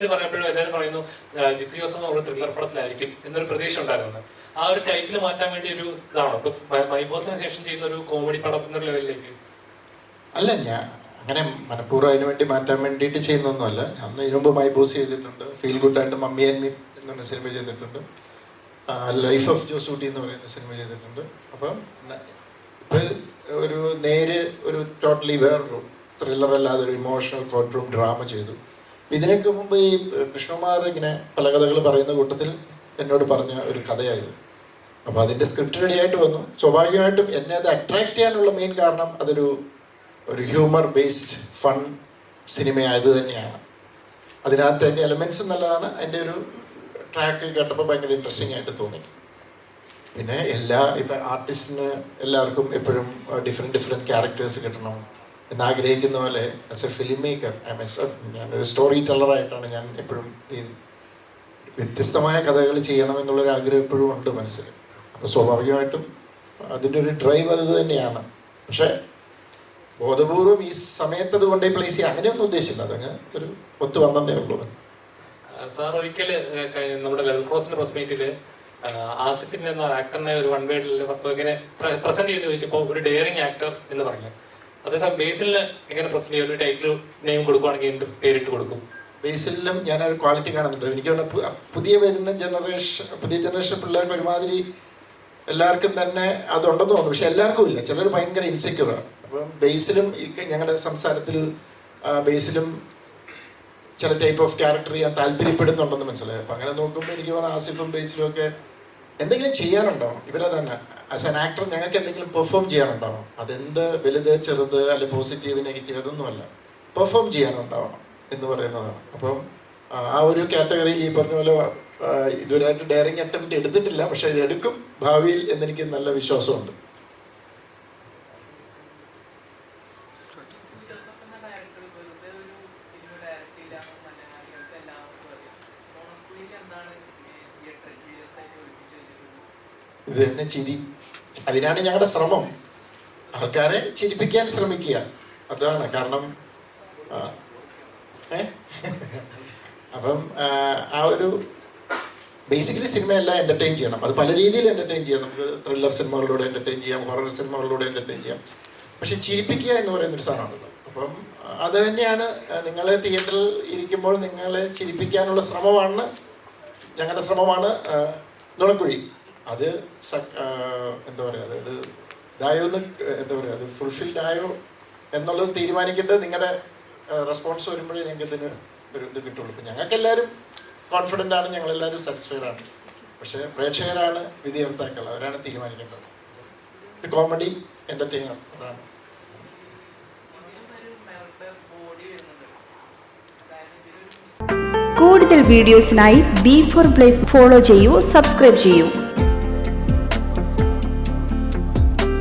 പറഞ്ഞപ്പോഴും എല്ലാവരും പറയുന്നു ആ, എന്ന് പറഞ്ഞ ത്രില്ലർ പടത്തിലായിരിക്കും എന്നൊരു പ്രതീക്ഷ ഉണ്ടായിരുന്നു. ആ ഒരു ടൈറ്റിൽ മാറ്റാൻ വേണ്ടി ഒരു ഇതാണോ? മൈബോസിന് ശേഷം ചെയ്യുന്ന ഒരു കോമഡി പടം എന്ന ലെവലിലേക്ക്? അല്ല ഞാൻ അങ്ങനെ മനഃപൂർവം അതിന് വേണ്ടി മാറ്റാൻ വേണ്ടിയിട്ട് ചെയ്യുന്നൊന്നുമല്ല. ഞാൻ ഇതിനു മുമ്പ് മൈ ബോസ് ചെയ്തിട്ടുണ്ട്. ഫീൽ ഗുഡ് ആയിട്ട് മമ്മി ആൻഡ് മീ എന്ന് പറഞ്ഞ സിനിമ ചെയ്തിട്ടുണ്ട്. ലൈഫ് ഓഫ് ജോസൂട്ടി എന്ന് പറയുന്ന സിനിമ ചെയ്തിട്ടുണ്ട്. അപ്പം ഇപ്പൊ ഒരു നേര് ഒരു ടോട്ടലി വേറൊരു ത്രില്ലർ അല്ലാതെ ഒരു ഇമോഷണൽ കോർട്ട് റൂം ഡ്രാമ ചെയ്തു. ഇതിനൊക്കെ മുമ്പ് ഈ വിഷ്ണുമാർ ഇങ്ങനെ പല കഥകൾ പറയുന്ന കൂട്ടത്തിൽ എന്നോട് പറഞ്ഞ ഒരു കഥയായിരുന്നു. അപ്പോൾ അതിന്റെ സ്ക്രിപ്റ്റ് റെഡി ആയിട്ട് വന്നു. സ്വാഭാവികമായിട്ടും എന്നെ അത് അട്രാക്ട് ചെയ്യാനുള്ള മെയിൻ കാരണം അതൊരു ഒരു ഹ്യൂമർ ബേസ്ഡ് ഫൺ സിനിമയായത് തന്നെയാണ്. അതിനകത്ത് അതിന്റെ എലമെൻസ് നല്ലതാണ്. അതിന്റെ ഒരു ട്രാക്ക് കേട്ടപ്പോൾ ഭയങ്കര ഇൻട്രസ്റ്റിംഗ് ആയിട്ട് തോന്നി. പിന്നെ എല്ലാ ഇപ്പം ആർട്ടിസ്റ്റിന് എല്ലാവർക്കും എപ്പോഴും ഡിഫറെന്റ് ഡിഫറെന്റ് ക്യാരക്ടേഴ്സ് കിട്ടണം. എന്നാഗ്രഹിക്കുന്ന പോലെ as a film maker I means ഞാനൊരു സ്റ്റോറി ടെല്ലറായിട്ടാണ് ഞാൻ എപ്പോഴും വ്യത്യസ്തമായ കഥകൾ ചെയ്യണം എന്നുള്ളൊരു ആഗ്രഹം എപ്പോഴും ഉണ്ട് മനസ്സിൽ. അപ്പോൾ സ്വാഭാവികമായിട്ടും അതിന്റെ ഒരു ഡ്രൈവ് അത് തന്നെയാണ്. പക്ഷേ ബോധപൂർവം ഈ സമയത്ത് അത് കൊണ്ടേ പ്ലേസ് ചെയ്യുക അങ്ങനെയൊന്നും ഉദ്ദേശിച്ചില്ല. അതങ്ങ് ഒരു ഒത്തു വന്നതേ ഉള്ളൂ. സാർ ഒരിക്കൽ നമ്മുടെ ലെവൽ ക്രോസിന്റെ പ്രസ് മീറ്റിൽ ആസിഫിൻ എന്ന ആക്ടറിനെ ഒരു വൺ വേഡിൽ ഇങ്ങനെ പ്രസന്റ് ചെയ്ത് ചോദിച്ചപ്പോൾ ഒരു ഡെയറിങ് ആക്ടർ എന്ന് പറഞ്ഞു. അതേസമയം ബേസിലിന് എങ്ങനെ പ്രശ്നം ഒരു ടൈറ്റിൽ നെയിം കൊടുക്കുവാണെങ്കിൽ എന്ത് പേരിട്ട് കൊടുക്കും? ബേസിലും ഞാൻ ഒരു ക്വാളിറ്റി കാണുന്നുണ്ട്. എനിക്ക് പുതിയ വരുന്ന ജനറേഷൻ പുതിയ ജനറേഷൻ പിള്ളേർക്ക് ഒരുമാതിരി എല്ലാവർക്കും തന്നെ അതുണ്ടെന്ന് തോന്നുന്നു. പക്ഷെ എല്ലാവർക്കും ഇല്ല. ചിലർ ഭയങ്കര ഇൻസെക്യൂറാണ് അപ്പം ബേസിലും ഞങ്ങളുടെ സംസാരത്തിൽ ബേസിലും ചില ടൈപ്പ് ഓഫ് ക്യാരക്ടർ ചെയ്യാൻ താല്പര്യപ്പെടുന്നുണ്ടെന്ന് മനസ്സിലായി. അപ്പം അങ്ങനെ നോക്കുമ്പോൾ എനിക്ക് പറഞ്ഞാൽ ആസിഫും ബേസിലും ഒക്കെ എന്തെങ്കിലും ചെയ്യാനുണ്ടോ? ഇവരെ തന്നെ ആസ് ആൻ ആക്ടർ ഞങ്ങൾക്ക് എന്തെങ്കിലും പെർഫോം ചെയ്യാനുണ്ടാവണം അതെന്ത് വലുത് ചെറുത് അല്ലെ പോസിറ്റീവ് നെഗറ്റീവ് അതൊന്നുമല്ല. പെർഫോം ചെയ്യാനുണ്ടാവണം എന്ന് പറയുന്നതാണ്. അപ്പം ആ, ഒരു കാറ്റഗറിയിൽ ഈ പറഞ്ഞ പോലെ ഇതുവരെയായിട്ട് ഡയറിങ് അറ്റംപ്റ്റ് എടുത്തിട്ടില്ല. പക്ഷെ ഇത് എടുക്കും ഭാവിയിൽ എന്നെനിക്ക് നല്ല വിശ്വാസമുണ്ട്. ഇത് തന്നെ ചിരി. അതിനാണ് ഞങ്ങളുടെ ശ്രമം. ആൾക്കാരെ ചിരിപ്പിക്കാൻ ശ്രമിക്കുക. അതാണ് കാരണം അപ്പം ആ, ഒരു ബേസിക്കലി സിനിമയല്ല എന്റർടൈൻ ചെയ്യണം. അത് പല രീതിയിൽ എന്റർടൈൻ ചെയ്യാം. നമുക്ക് ത്രില്ലർ സിനിമകളിലൂടെ എന്റർടൈൻ ചെയ്യാം ഹൊറർ സിനിമകളിലൂടെ എന്റർടൈൻ ചെയ്യാം. പക്ഷെ ചിരിപ്പിക്കുക എന്ന് പറയുന്ന ഒരു സാധനമാണല്ലോ. അപ്പം അത് തന്നെയാണ് നിങ്ങൾ തിയേറ്ററിൽ ഇരിക്കുമ്പോൾ നിങ്ങളെ ചിരിപ്പിക്കാനുള്ള ശ്രമമാണ് ഞങ്ങളുടെ ശ്രമമാണ് നുണക്കുഴി. അത് എന്താ പറയുക അതായത് ഇതായോ എന്ന് എന്താ പറയുക അത് ഫുൾഫിൽഡ് ആയോ എന്നുള്ളത് തീരുമാനിക്കേണ്ടത് നിങ്ങളുടെ റെസ്പോൺസ് വരുമ്പോഴേ ഞങ്ങൾക്ക് ഇതിന് ഒരു ഇത് കിട്ടുള്ളൂ. ഇപ്പം ഞങ്ങൾക്ക് എല്ലാവരും കോൺഫിഡന്റ് ആണ് ഞങ്ങളെല്ലാവരും സാറ്റിസ്ഫൈഡ് ആണ്. പക്ഷേ പ്രേക്ഷകരാണ് വിധികർത്താക്കൾ അവരാണ് തീരുമാനിക്കേണ്ടത്. കോമഡി എന്റർടൈനർ അതാണ്. ഒരു കൂടുതൽ വീഡിയോസിനായി ബി ഫോർ പ്ലേസ് ഫോളോ ചെയ്യൂ സബ്സ്ക്രൈബ് ചെയ്യൂ.